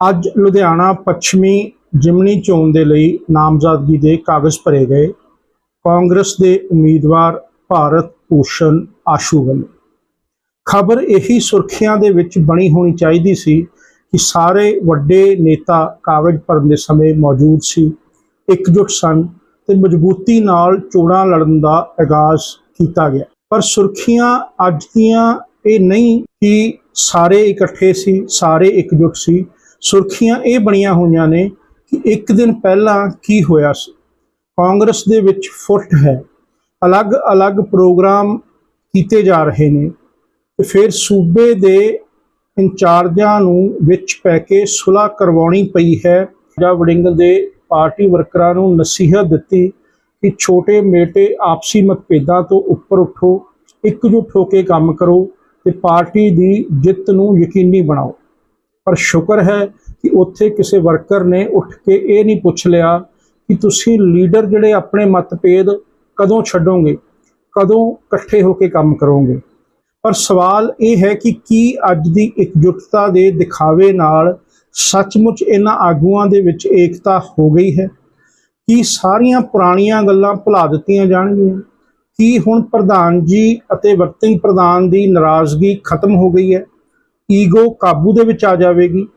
ਅੱਜ ਲੁਧਿਆਣਾ ਪੱਛਮੀ ਜਿਮਨੀ ਚੋਣ ਦੇ ਲਈ ਨਾਮਜ਼ਦਗੀ ਦੇ ਕਾਗਜ਼ ਭਰੇ ਗਏ। ਕਾਂਗਰਸ ਦੇ ਉਮੀਦਵਾਰ ਭਾਰਤ ਭੂਸ਼ਣ ਆਸ਼ੂ ਵੱਲੋਂ। ਖਬਰ ਇਹੀ ਸੁਰਖੀਆਂ ਦੇ ਵਿੱਚ ਬਣੀ ਹੋਣੀ ਚਾਹੀਦੀ ਸੀ ਕਿ ਸਾਰੇ ਵੱਡੇ ਨੇਤਾ ਕਾਗਜ਼ ਭਰਨ ਦੇ ਸਮੇਂ ਮੌਜੂਦ ਸੀ, ਇਕਜੁੱਟ ਸਨ ਤੇ ਮਜ਼ਬੂਤੀ ਨਾਲ ਚੋਣਾਂ ਲੜਨ ਦਾ ਆਗਾਜ਼ ਕੀਤਾ ਗਿਆ। ਪਰ ਸੁਰਖੀਆਂ ਅੱਜ ਦੀਆਂ ਇਹ ਨਹੀਂ ਕਿ ਸਾਰੇ ਇਕੱਠੇ ਸੀ, ਸਾਰੇ ਇਕਜੁੱਟ ਸੀ ਸੁਰਖੀਆਂ ਇਹ ਬਣੀਆਂ ਹੋਈਆਂ ਨੇ ਕਿ ਇੱਕ ਦਿਨ ਪਹਿਲਾਂ ਕੀ ਹੋਇਆ ਸੀ। ਕਾਂਗਰਸ ਦੇ ਵਿੱਚ ਫੁੱਟ ਹੈ। ਅਲੱਗ-ਅਲੱਗ ਪ੍ਰੋਗਰਾਮ ਕੀਤੇ ਜਾ ਰਹੇ ਨੇ ਤੇ ਫਿਰ ਸੂਬੇ ਦੇ ਇੰਚਾਰਜਾਂ ਨੂੰ ਵਿੱਚ ਪੈ ਕੇ ਸੁਲ੍ਹਾ ਕਰਵਾਉਣੀ ਪਈ ਹੈ। ਜਾਂ ਵੜਿੰਗ ਦੇ ਪਾਰਟੀ ਵਰਕਰਾਂ ਨੂੰ ਨਸੀਹਤ ਦਿੱਤੀ ਕਿ ਛੋਟੇ ਮੇਟੇ ਆਪਸੀ ਮਤਭੇਦਾਂ ਤੋਂ ਉੱਪਰ ਉੱਠੋ ਇੱਕਜੁੱਟ ਹੋ ਕੇ ਕੰਮ ਕਰੋ ਤੇ ਪਾਰਟੀ ਦੀ ਜਿੱਤ ਨੂੰ ਯਕੀਨੀ ਬਣਾਓ। ਪਰ ਸ਼ੁਕਰ ਹੈ ਕਿ ਉੱਥੇ ਕਿਸੇ ਵਰਕਰ ਨੇ ਉੱਠ ਕੇ ਇਹ ਨਹੀਂ ਪੁੱਛ ਲਿਆ ਕਿ ਤੁਸੀਂ ਲੀਡਰ ਜਿਹੜੇ ਆਪਣੇ ਮਤਭੇਦ ਕਦੋਂ ਛੱਡੋਗੇ, ਕਦੋਂ ਇਕੱਠੇ ਹੋ ਕੇ ਕੰਮ ਕਰੋਗੇ? ਪਰ ਸਵਾਲ ਇਹ ਹੈ ਕਿ ਕੀ ਅੱਜ ਦੀ ਇਕਜੁੱਟਤਾ ਦੇ ਦਿਖਾਵੇ ਨਾਲ ਸੱਚਮੁੱਚ ਇਹਨਾਂ ਆਗੂਆਂ ਦੇ ਵਿੱਚ ਏਕਤਾ ਹੋ ਗਈ ਹੈ? ਕੀ ਸਾਰੀਆਂ ਪੁਰਾਣੀਆਂ ਗੱਲਾਂ ਭੁਲਾ ਦਿੱਤੀਆਂ ਜਾਣਗੀਆਂ? ਕੀ ਹੁਣ ਪ੍ਰਧਾਨ ਜੀ ਅਤੇ ਵਰਕਿੰਗ ਪ੍ਰਧਾਨ ਦੀ ਨਾਰਾਜ਼ਗੀ ਖਤਮ ਹੋ ਗਈ ਹੈ? ਈਗੋ ਕਾਬੂ ਦੇ ਵਿੱਚ ਆ ਜਾਵੇਗੀ।